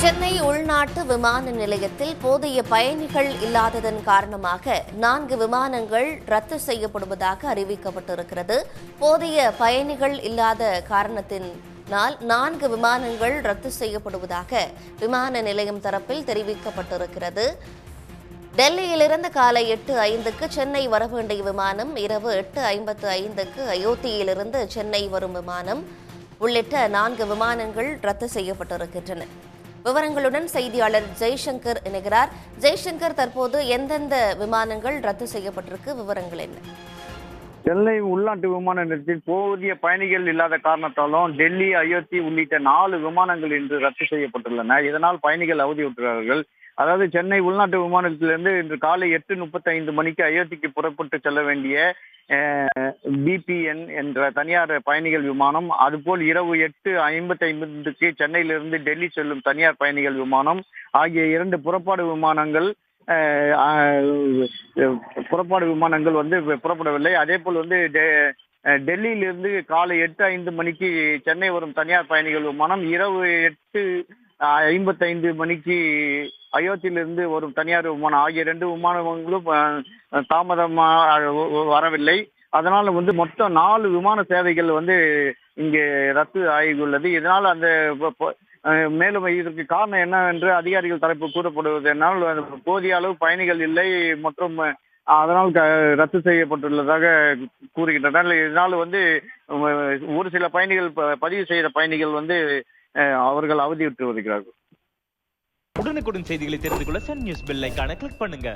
சென்னை உள்நாட்டு விமான நிலையத்தில் போதிய பயணிகள் இல்லாததன் காரணமாக நான்கு விமானங்கள் ரத்து செய்யப்படுவதாக அறிவிக்கப்பட்டிருக்கிறது. போதிய பயணிகள் இல்லாத காரணத்தினால் நான்கு விமானங்கள் ரத்து செய்யப்படுவதாக விமான நிலையம் தரப்பில் தெரிவிக்கப்பட்டிருக்கிறது. டெல்லியிலிருந்து காலை எட்டு ஐந்துக்கு சென்னை வர வேண்டிய விமானம் இரவு எட்டு ஐம்பத்து ஐந்துக்கு அயோத்தியிலிருந்து சென்னை வரும் விமானம் உள்ளிட்ட நான்கு விமானங்கள் ரத்து செய்யப்பட்டிருக்கின்றன. விவரங்களுடன் செய்தியாளர் ஜெய்சங்கர் இணைகிறார். ஜெய்சங்கர் தற்போது எந்தெந்த விமானங்கள் ரத்து செய்யப்பட்டிருக்கு? விவரங்கள் என்ன? சென்னை உள்நாட்டு விமான நிலையத்தில் போதிய பயணிகள் இல்லாத காரணத்தாலும் டெல்லி அயோத்தி உள்ளிட்ட நாலு விமானங்கள் இன்று ரத்து செய்யப்பட்டுள்ளன. இதனால் பயணிகள் அவதியுற்றார்கள் அதாவது சென்னை உள்நாட்டு விமானத்திலிருந்து இன்று காலை எட்டு முப்பத்தைந்து மணிக்கு அயோத்திக்கு புறப்பட்டு செல்ல வேண்டிய பிபிஎன் என்ற தனியார் பயணிகள் விமானம் அதுபோல் இரவு எட்டு ஐம்பத்தி ஐம்பதுக்கு சென்னையிலிருந்து டெல்லி செல்லும் தனியார் பயணிகள் விமானம் ஆகிய இரண்டு புறப்பாடு விமானங்கள் புறப்பாடு விமானங்கள் வந்து புறப்படவில்லை. அதே போல் வந்து டெ- டெல்லியிலிருந்து காலை எட்டு ஐந்து மணிக்கு சென்னை வரும் தனியார் பயணிகள் விமானம் இரவு எட்டு ஐம்பத்தைந்து மணிக்கு அயோத்தியிலிருந்து வரும் தனியார் விமானம். ஆகிய ரெண்டு விமானங்களும் தாமதமாக வரவில்லை. அதனால வந்து மொத்தம் நாலு விமான சேவைகள் வந்து இங்கே ரத்து ஆகியுள்ளது. இதனால் அந்த மேலும் இதற்கு காரணம் என்னவென்று அதிகாரிகள் தரப்பு கூறப்படுவது என்னால் போதிய அளவு பயணிகள் இல்லை மற்றும் அதனால் க- ரத்து செய்யப்பட்டுள்ளதாக கூறுகின்றனர். இதனால் வந்து ஒரு சில பயணிகள் ப- பதிவு செய்த பயணிகள் வந்து அஹ், அவர்கள் அவதியுற்று வருகிறார்கள். உடனுக்குடன் செய்திகளை தெரிந்து கொள்ள சன் நியூஸ் பெல் ஐகானை கிளிக் பண்ணுங்க.